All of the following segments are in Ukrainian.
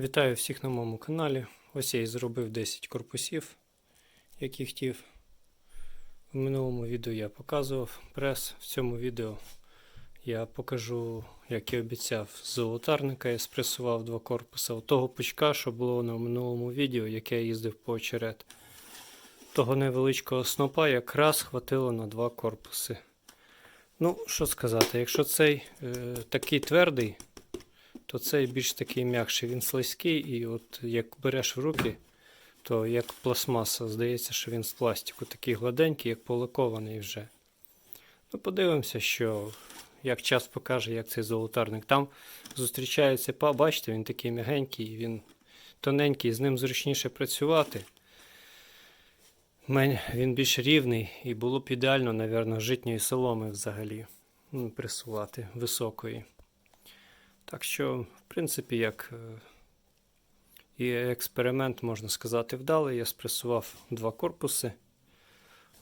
Вітаю всіх на моєму каналі. Ось я і зробив 10 корпусів, які хотів. В минулому відео я показував прес. В цьому відео я покажу, як і обіцяв, золотарника я спресував два корпуси. От того пучка, що було на минулому відео, яке я їздив по очерет. Того невеличкого снопа якраз хватило на два корпуси. Ну, що сказати, якщо цей е, такий твердий, то цей більш такий м'якший, він слизький, і от як береш в руки, то як пластмаса, здається, що він з пластику, такий гладенький, як полакований вже. Ну, подивимося, що як час покаже, як цей золотарник. Там зустрічається бачите, він такий м'ягенький, він тоненький, з ним зручніше працювати. Він більш рівний і було б ідеально, мабуть, житньої соломи взагалі м, пресувати високої. Так що, в принципі, як е, і експеримент, можна сказати, вдалий. Я спресував два корпуси.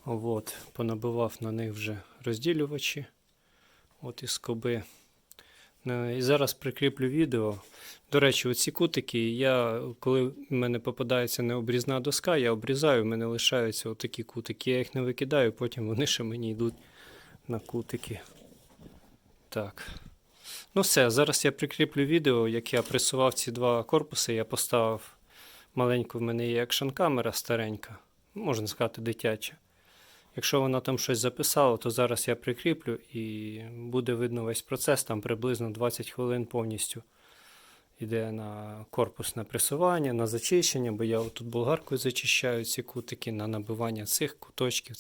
От, понабивав на них вже розділювачі. От і скоби. Е, І зараз прикріплю відео. До речі, оці кутики, я, коли в мене попадається необрізна доска, я обрізаю, в мене лишаються отакі кутики. Я їх не викидаю, потім вони ще мені йдуть на кутики. Так. Ну все, зараз я прикріплю відео, як я пресував ці два корпуси. Я поставив маленьку в мене є екшн камера старенька, можна сказати, дитяча. Якщо вона там щось записала, то зараз я прикріплю і буде видно весь процес, там приблизно 20 хвилин повністю йде на корпусне пресування, на зачищення, бо я тут болгаркою зачищаю ці кутики, на набивання цих куточків.